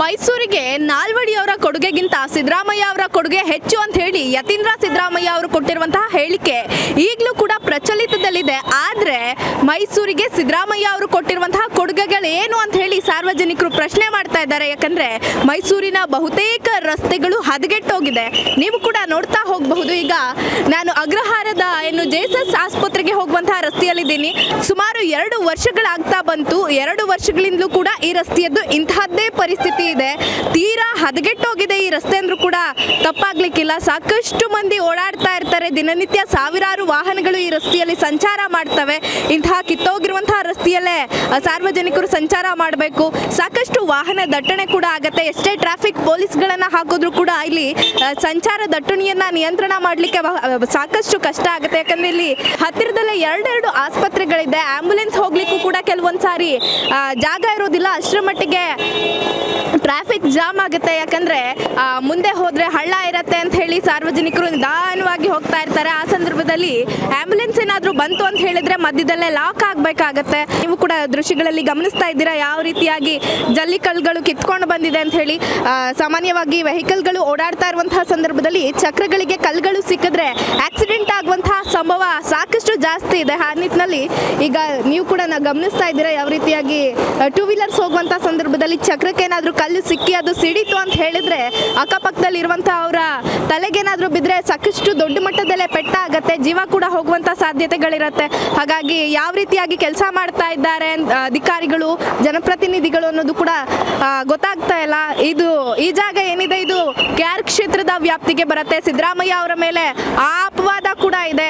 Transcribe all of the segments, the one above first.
ಮೈಸೂರಿಗೆ ನಾಲ್ವಡಿ ಅವರ ಕೊಡುಗೆಗಿಂತ ಸಿದ್ದರಾಮಯ್ಯ ಅವರ ಕೊಡುಗೆ ಹೆಚ್ಚು ಅಂತ ಹೇಳಿ ಯತೀಂದ್ರ ಸಿದ್ದರಾಮಯ್ಯ ಅವರು ಕೊಟ್ಟಿರುವಂತಹ ಹೇಳಿಕೆ ಈಗಲೂ ಕೂಡ ಪ್ರಚಲಿತದಲ್ಲಿದೆ. ಆದರೆ ಮೈಸೂರಿಗೆ ಸಿದ್ದರಾಮಯ್ಯ ಅವರು ಕೊಟ್ಟಿರುವಂತಹ ಕೊಡುಗೆಗಳು ಏನು ಅಂತ ಹೇಳಿ ಸಾರ್ವಜನಿಕರು ಪ್ರಶ್ನೆ ಮಾಡ್ತಾ ಇದ್ದಾರೆ. ಯಾಕಂದ್ರೆ ಮೈಸೂರಿನ ಬಹುತೇಕ ರಸ್ತೆಗಳು ಹದಗೆಟ್ಟೋಗಿದೆ. ನೀವು ಕೂಡ ನೋಡ್ತಾ ಹೋಗಬಹುದು. ಈಗ ನಾನು ಅಗ್ರಹಾರದ ಏನು ಜೇಸಸ್ ಆಸ್ಪತ್ರೆಗೆ ಹೋಗುವಂತಹ ರಸ್ತೆಯಲ್ಲಿದ್ದೀನಿ. ಸುಮಾರು ಎರಡು ವರ್ಷಗಳಾಗ್ತಾ ಬಂತು. ಎರಡು ವರ್ಷಗಳಿಂದಲೂ ಕೂಡ ಈ ರಸ್ತೆಯದ್ದು ಇಂತಹದ್ದೇ ಪರಿಸ್ಥಿತಿ ಇದೆ. ತೀರಾ ಹದಗೆಟ್ಟೋಗಿದೆ ಈ ರಸ್ತೆ ಅಂದ್ರೂ ಕೂಡ ತಪ್ಪಾಗ್ಲಿಕ್ಕಿಲ್ಲ. ಸಾಕಷ್ಟು ಮಂದಿ ಓಡಾಡ್ತಾ ಇರ್ತಾರೆ. ದಿನನಿತ್ಯ ಸಾವಿರಾರು ವಾಹನಗಳು ಈ ರಸ್ತೆಯಲ್ಲಿ ಸಂಚಾರ ಮಾಡ್ತವೆ. ಇಂತಹ ಕಿತ್ತೋಗಿರುವಂತಹ ರಸ್ತೆಯಲ್ಲೇ ಸಾರ್ವಜನಿಕರು ಸಂಚಾರ ಮಾಡಬೇಕು. ಸಾಕಷ್ಟು ವಾಹನ ದಟ್ಟಣೆ ಕೂಡ ಆಗತ್ತೆ. ಎಷ್ಟೇ ಟ್ರಾಫಿಕ್ ಪೊಲೀಸ್ಗಳನ್ನು ಹಾಕಿದ್ರು ಕೂಡ ಇಲ್ಲಿ ಸಂಚಾರ ದಟ್ಟಣೆಯನ್ನ ನಿಯಂತ್ರಣ ಮಾಡಲಿಕ್ಕೆ ಸಾಕಷ್ಟು ಕಷ್ಟ ಆಗುತ್ತೆ. ಯಾಕಂದ್ರೆ ಇಲ್ಲಿ ಹತ್ತಿರದಲ್ಲೇ ಎರಡೆರಡು ಆಸ್ಪತ್ರೆಗಳಿದೆ. ಆಂಬುಲೆನ್ಸ್ ಹೋಗ್ಲಿಕ್ಕೂ ಕೂಡ ಕೆಲವೊಂದು ಸಾರಿ ಜಾಗ ಇರೋದಿಲ್ಲ. ಅಷ್ಟರ ಮಟ್ಟಿಗೆ ಟ್ರಾಫಿಕ್ ಜಾಮ್ ಆಗುತ್ತೆ, ಯಾಕಂದ್ರೆ ಮುಂದೆ ಹೋದ್ರೆ ಹಳ್ಳ ಇರತ್ತೆ ಅಂತ ಹೇಳಿ ಸಾರ್ವಜನಿಕರು ನಿಧಾನವಾಗಿ ಹೋಗ್ತಾ ಇರ್ತಾರೆ. ಆ ಸಂದರ್ಭದಲ್ಲಿ ಆಂಬುಲೆನ್ಸ್ ಏನಾದರೂ ಬಂತು ಅಂತ ಹೇಳಿದ್ರೆ ಮಧ್ಯದಲ್ಲೇ ಲಾಕ್ ಆಗಬೇಕಾಗತ್ತೆ. ನೀವು ಕೂಡ ದೃಶ್ಯಗಳಲ್ಲಿ ಗಮನಿಸ್ತಾ ಇದ್ದೀರಾ, ಯಾವ ರೀತಿಯಾಗಿ ಜಲ್ಲಿಕಲ್ಗಳು ಕಿತ್ಕೊಂಡು ಬಂದಿದೆ ಅಂತ ಹೇಳಿ. ಸಾಮಾನ್ಯವಾಗಿ ವೆಹಿಕಲ್ಗಳು ಓಡಾಡ್ತಾ ಇರುವಂತಹ ಸಂದರ್ಭದಲ್ಲಿ ಚಕ್ರಗಳಿಗೆ ಕಲ್ಗಳು ಸಿಕ್ಕಿದ್ರೆ ಆಕ್ಸಿಡೆಂಟ್ ಆಗುವಂತಹ ಸಂಭವ ಸಾಕಷ್ಟು ಜಾಸ್ತಿ ಇದೆ ಆ ನಿಟ್ಟಿನಲ್ಲಿ. ಈಗ ನೀವು ಕೂಡ ನಾ ಗಮನಿಸ್ತಾ ಇದ್ದೀರಾ ಯಾವ ರೀತಿಯಾಗಿ ಟೂ ವೀಲರ್ಸ್ ಹೋಗುವಂತ ಸಂದರ್ಭದಲ್ಲಿ ಚಕ್ರಕ್ಕೆ ಏನಾದರೂ ಕಲ್ಲು ಸಿಕ್ಕಿ ಅದು ಸಿಡಿತು ಅಂತ ಹೇಳಿದ್ರೆ ಅಕ್ಕಪಕ್ಕದಲ್ಲಿ ಇರುವಂತಹ ಅವರ ತಲೆಗೇನಾದರೂ ಬಿದ್ದರೆ ಸಾಕಷ್ಟು ದೊಡ್ಡ ಮಟ್ಟದಲ್ಲೇ ಪೆಟ್ಟ ಪೆಟ್ಟಾಗತ್ತೆ ಜೀವ ಕೂಡ ಹೋಗುವಂತ ಸಾಧ್ಯತೆಗಳಿರುತ್ತೆ. ಹಾಗಾಗಿ ಯಾವ ರೀತಿಯಾಗಿ ಕೆಲಸ ಮಾಡ್ತಾ ಇದ್ದಾರೆ ಅಧಿಕಾರಿಗಳು, ಜನಪ್ರತಿನಿಧಿಗಳು ಅನ್ನೋದು ಕೂಡ ಗೊತ್ತಾಗ್ತಾ ಇಲ್ಲ. ಇದು ಈ ಜಾಗ ಏನಿದೆ? ಇದು ಕೆ ಆರ್ ಕ್ಷೇತ್ರದ ವ್ಯಾಪ್ತಿಗೆ ಬರುತ್ತೆ. ಸಿದ್ದರಾಮಯ್ಯ ಅವರ ಮೇಲೆ ಆ ಇದೆ.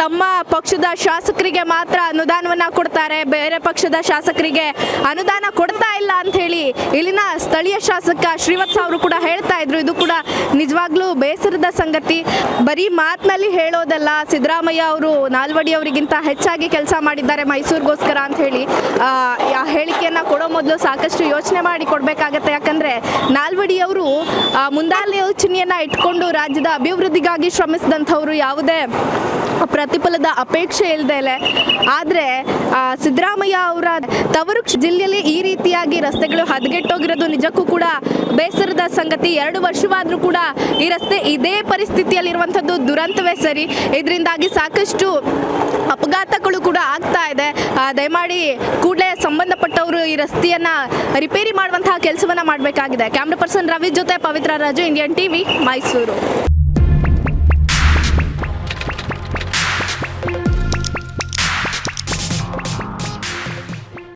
ತಮ್ಮ ಪಕ್ಷದ ಶಾಸಕರಿಗೆ ಮಾತ್ರ ಅನುದಾನವನ್ನ ಕೊಡ್ತಾರೆ. ಬೇರೆ ಪಕ್ಷದ ಶಾಸಕರಿಗೆ ಅನುದಾನ ಕೊಡ್ತಾ ಇಲ್ಲ ಅಂತ ಹೇಳಿ ಇಲ್ಲಿನ ಸ್ಥಳೀಯ ಶಾಸಕ ಶ್ರೀವತ್ಸ ಅವರು ಕೂಡ ಹೇಳ್ತಾ ಇದ್ರು. ಇದು ಕೂಡ ನಿಜವಾಗ್ಲೂ ಬೇಸರದ ಸಂಗತಿ. ಬರೀ ಮಾತಿನಲ್ಲಿ ಹೇಳೋದಲ್ಲ, ಸಿದ್ದರಾಮಯ್ಯ ಅವರು ನಾಲ್ವಡಿ ಅವರಿಗಿಂತ ಹೆಚ್ಚಾಗಿ ಕೆಲಸ ಮಾಡಿದ್ದಾರೆ ಮೈಸೂರಿಗೋಸ್ಕರ ಅಂತ ಹೇಳಿ ಹೇಳಿ ಹೇಳಿಕೆಯನ್ನ ಕೊಡೋ ಮೊದಲು ಸಾಕಷ್ಟು ಯೋಚನೆ ಮಾಡಿ ಕೊಡಬೇಕಾಗತ್ತೆ. ಯಾಕಂದ್ರೆ ನಾಲ್ವಡಿ ಅವರು ಮುಂದಾಲೋಚನೆಯನ್ನ ಇಟ್ಕೊಂಡು ರಾಜ್ಯದ ಅಭಿವೃದ್ಧಿಗಾಗಿ ಶ್ರಮಿಸಿದಂಥವ್ರು ಯಾವುದೇ ಪ್ರತಿಫಲದ ಅಪೇಕ್ಷೆ ಇಲ್ಲದೆ ಆದರೆ ಸಿದ್ದರಾಮಯ್ಯ ಅವರ ತವರು ಜಿಲ್ಲೆಯಲ್ಲಿ ಈ ರೀತಿಯಾಗಿ ರಸ್ತೆಗಳು ಹದಗೆಟ್ಟೋಗಿರೋದು ನಿಜಕ್ಕೂ ಕೂಡ ಬೇಸರದ ಸಂಗತಿ. ಎರಡು ವರ್ಷವಾದರೂ ಕೂಡ ಈ ರಸ್ತೆ ಇದೇ ಪರಿಸ್ಥಿತಿಯಲ್ಲಿರುವಂಥದ್ದು ದುರಂತವೇ ಸರಿ. ಇದರಿಂದಾಗಿ ಸಾಕಷ್ಟು ಅಪಘಾತಗಳು ಕೂಡ ಆಗ್ತಾ ಇದೆ. ದಯಮಾಡಿ ಕೂಡಲೇ ಸಂಬಂಧಪಟ್ಟವರು ಈ ರಸ್ತೆಯನ್ನ ರಿಪೇರಿ ಮಾಡುವಂತಹ ಕೆಲಸವನ್ನ ಮಾಡಬೇಕಾಗಿದೆ. ಕ್ಯಾಮ್ರಾ ಪರ್ಸನ್ ರವಿ ಜೊತೆ ಪವಿತ್ರ ರಾಜು ಇಂಡಿಯನ್ ಟಿವಿ ಮೈಸೂರು